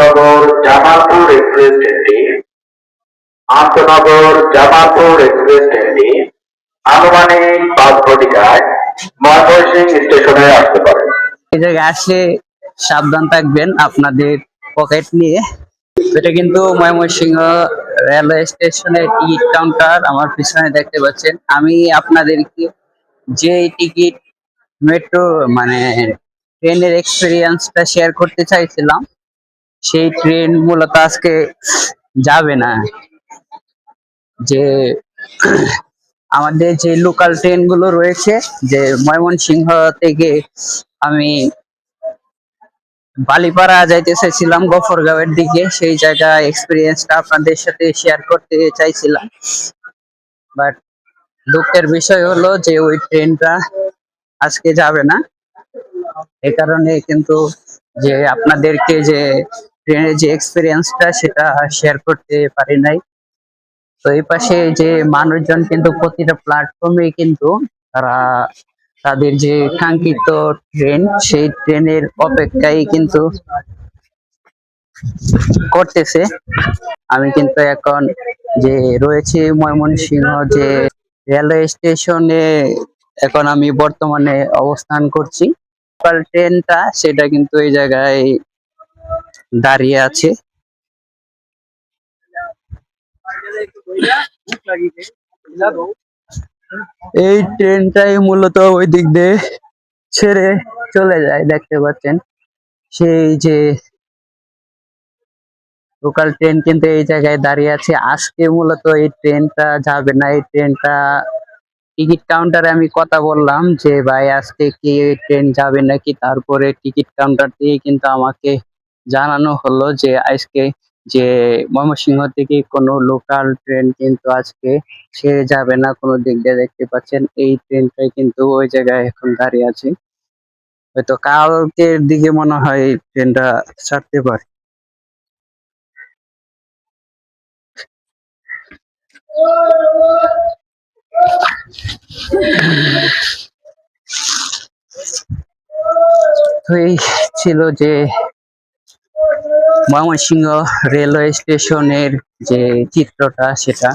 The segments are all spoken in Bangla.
আন্তনগর জামালপুর এক্সপ্রেস ট্রেনটি আন্তনগর জামালপুর এক্সপ্রেস ট্রেনটি আনুমানিক পাঁচ ঘটিকায় ময়মনসিংহ স্টেশনে আসতে পারে। এই জায়গায় আসলে সাবধান থাকবেন আপনাদের পকেট নিয়ে। এটা কিন্তু ময়মনসিংহ রেলওয়ে স্টেশনের টিকিট কাউন্টার আমার পিছনে দেখতে পাচ্ছেন। আমি আপনাদেরকে যে টিকিট, মেট্রো মানে ট্রেনের এক্সপিরিয়েন্সটা শেয়ার করতে চাইছিলাম সেই ট্রেন মূলত আজকে যাবে না। যে আমাদের যে লোকাল ট্রেনগুলো রয়েছে, যে ময়মনসিংহ থেকে আমি বালিপাড়া যাইতে চাইছিলাম, গফরগাঁওয়ের দিকে। সেই জায়গা এক্সপিরিয়েন্সটা আপনাদের সাথে শেয়ার করতে চাইছিলাম। বাট দুঃখের বিষয় হলো যে ওই ট্রেনটা আজকে যাবে না। এ কারণে কিন্তু যে আপনাদেরকে যে ট্রেনের যে এক্সপিরিয়েন্সটা সেটা শেয়ার করতে পারি নাই। তো এই পাশে যে মানুষজন কিন্তু প্রতিটা প্ল্যাটফর্মে কিন্তু তারা তাদের যে কাঙ্ক্ষিত ট্রেন সেই ট্রেনের অপেক্ষায় কিন্তু করতেছে। আমি কিন্তু এখন যে রয়েছে ময়মনসিংহ যে রেলওয়ে স্টেশনে এখন আমি বর্তমানে অবস্থান করছি। লোকাল ট্রেনটা সেটা কিন্তু এই জায়গায় দাঁড়িয়ে আছে। এই ট্রেনটাই মূলত ওই দিক দিয়ে ছেড়ে চলে যায়, দেখতে পাচ্ছেন। সেই যে লোকাল ট্রেন কিন্তু এই জায়গায় দাঁড়িয়ে আছে। আজকে মূলত এই ট্রেনটা যাবে না, এই ট্রেনটা টিকিট কাউন্টারে আমি কথা বললাম যে, ভাই, আজকে কি ট্রেন যাবে নাকি? তারপরে টিকিট কাউন্টার থেকে কিন্তু আমাকে জানানো হলো যে, আজকে যে ময়মনসিংহ থেকে কোনো লোকাল ট্রেন কিন্তু আজকে ছেড়ে যাবে না। কোনো দিক দিয়ে দেখতে পাচ্ছেন, এই ট্রেনটাই কিন্তু ওই জায়গায় এখন দাঁড়িয়ে আছে। হয়তো কালকের দিকে মনে হয় এই ট্রেনটা ছাড়তে পারে। তো ছিল যে ময়মনসিংহ রেলওয়ে স্টেশনের যে চিত্রটা, সেটা।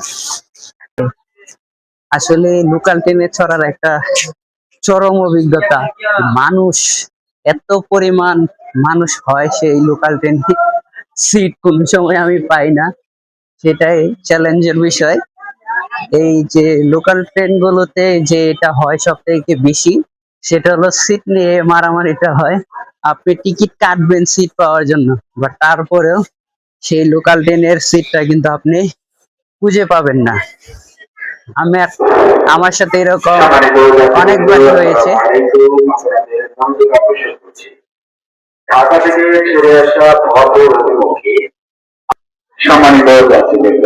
আসলে লোকাল ট্রেনে চড়ার একটা চরম অভিজ্ঞতা। মানুষ এত পরিমাণ মানুষ হয় সেই লোকাল ট্রেন, সিট কোন সময় আমি পাই না। সেটাই চ্যালেঞ্জের বিষয়। এই যে লোকাল ট্রেন গুলোতে যে এটা হয় সব থেকে বেশি, সেটা হলো সিট নিয়ে মারামারিটা হয়। আপনি টিকিট কাটবেন সিট পাওয়ার জন্য বাট তারপরেও সেই লোকাল ট্রেনের সিটটা কিন্তু আপনি খুঁজে পাবেন না। আমি আমার সাথে এরকম অনেকবারই হয়েছে সম্মানিত যাত্রীবৃন্দ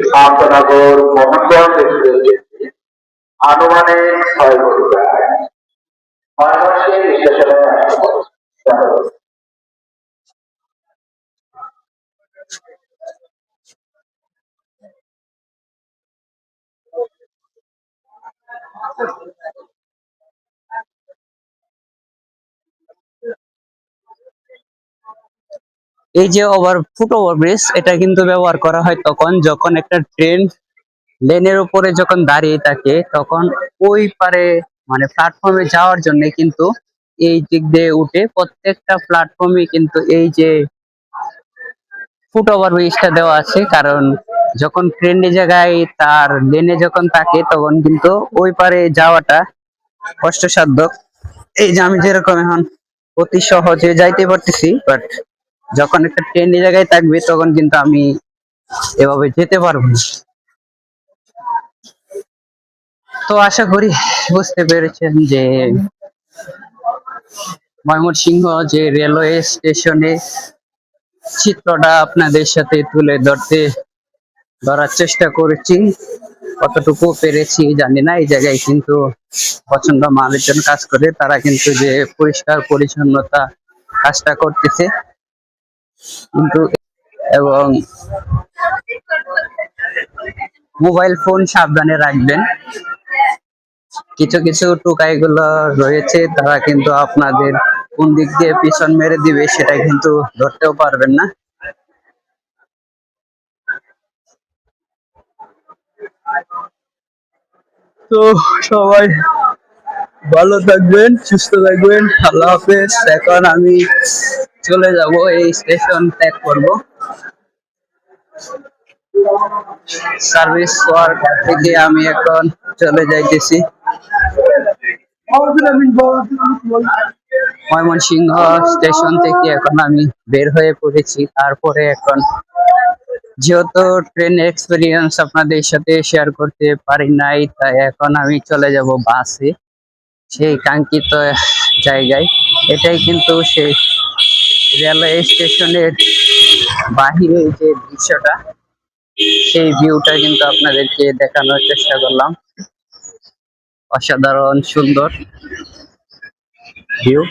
আন্তনগর মোহনগঞ্জ ট্রেনটি আনুমানিক ছয় স্টেশনে আসতে পারে এই যে ওভার ফুট ওভার ব্রিজ এটা কিন্তু ব্যবহার করা হয় তখন যখন একটা ট্রেন লেনের উপরে যখন দাঁড়িয়ে থাকে, তখন ওই পারে মানে প্ল্যাটফর্মে যাওয়ার জন্য কিন্তু এই দিক দিয়ে উঠে প্রত্যেকটা প্ল্যাটফর্মে কিন্তু এই যে ফুট ওভার ব্রিজটা দেওয়া আছে। কারণ যখন ট্রেনের জায়গায় তার লেনে যখন থাকে, তখন কিন্তু ওই পারে যাওয়াটা কষ্টসাধ্য। এই যে আমি যেরকম এখন অতি সহজে যাইতে পারতেছি বাট যখন একটা ট্রেনের জায়গায় থাকবে, তখন কিন্তু আমি এভাবে যেতে পারব না। তো আশা করি বুঝতে পেরেছেন যে ময়মনসিংহ যে রেলওয়ে স্টেশনে চিত্রটা আপনাদের সাথে তুলে ধরতে, ধরার চেষ্টা করেছি। কতটুকু পেরেছি জানি না, এই জায়গায় কিন্তু প্রচণ্ড মানুষজন কাজ করে, তারা কিন্তু যে পরিষ্কার পরিচ্ছন্নতা কাজটা করতেছে। কিন্তু এবং মোবাইল ফোন সাবধানে রাখবেন। কিছু কিছু টোকাই গুলো রয়েছে, তারা কিন্তু আপনাদের কোন দিক দিয়ে পিছন মেরে দিবে সেটা কিন্তু ধরতেও পারবেন না। তো সবাই ভালো থাকবেন, সুস্থ থাকবেন, আল্লাহ হাফেজ। এখন আমি চলে যাব এই স্টেশন ত্যাগ করব। সার্ভিস ওয়ার্ক থেকে আমি এখন চলে যাইতেছি। ময়মনসিংহ স্টেশন থেকে এখন আমি বের হয়ে পড়েছি। তারপরে এখন যেহেতু ট্রেন এক্সপিরিয়েন্স আপনাদের সাথে শেয়ার করতে পারি নাই, তাই এখন আমি চলে যাব বাসে। সেই কাঙ্ক্ষিত জায়গায়। এটাই কিন্তু সেই রেলওয়ে স্টেশনের বাহিরে যে দৃশ্যটা, সেই ভিউটা কিন্তু আপনাদেরকে দেখানোর চেষ্টা করলাম। অসাধারণ, সুন্দর ভিউ।